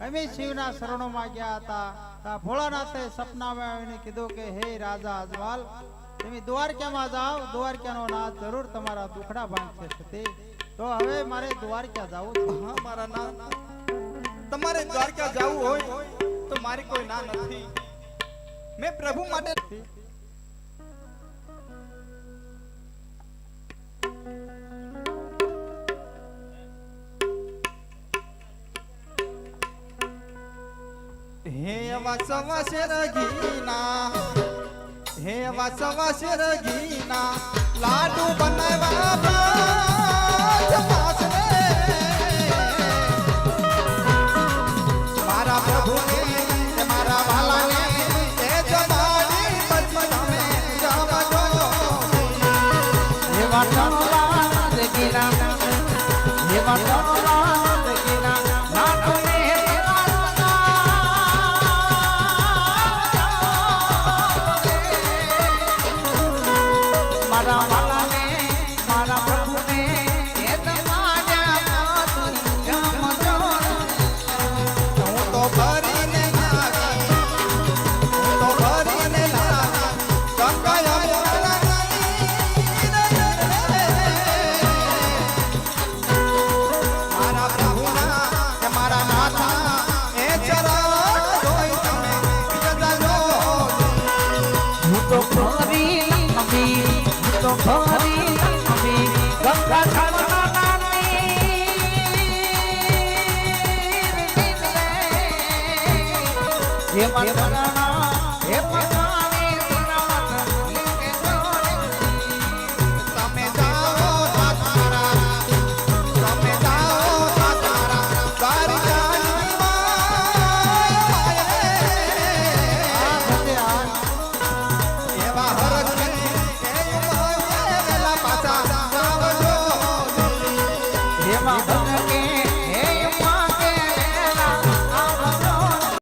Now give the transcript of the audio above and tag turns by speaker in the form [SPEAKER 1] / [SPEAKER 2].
[SPEAKER 1] અમે શિવના શરણોમાં ગયા હતા ભોળાનાથે સપનામાં આવીને કીધું કે હે રાજા અજવાલ તમે દ્વારકામાં જાઓ, દ્વારકાનો નાથ જરૂર તમારા દુખડા ભાંગશે તે તો હવે મારે દ્વારકા જવું છે.
[SPEAKER 2] હા, મારા ના તમારે દ્વારકા જવું હોય તો મારી કોઈ ના નથી. મેં પ્રભુ માટે હે વાસવા શેરગીના હે વાસવા શેરગીના લાડુ બનાવ્યા જમાસ રે મારા પ્રભુને, મારા વાલાને, એ જમાની તમે જમજો
[SPEAKER 3] ટોલા દેખીના એવા ટોલા દેખીના મારા
[SPEAKER 2] હું તો
[SPEAKER 3] ફરી લંબી ગંગા ઘાટના નાની હે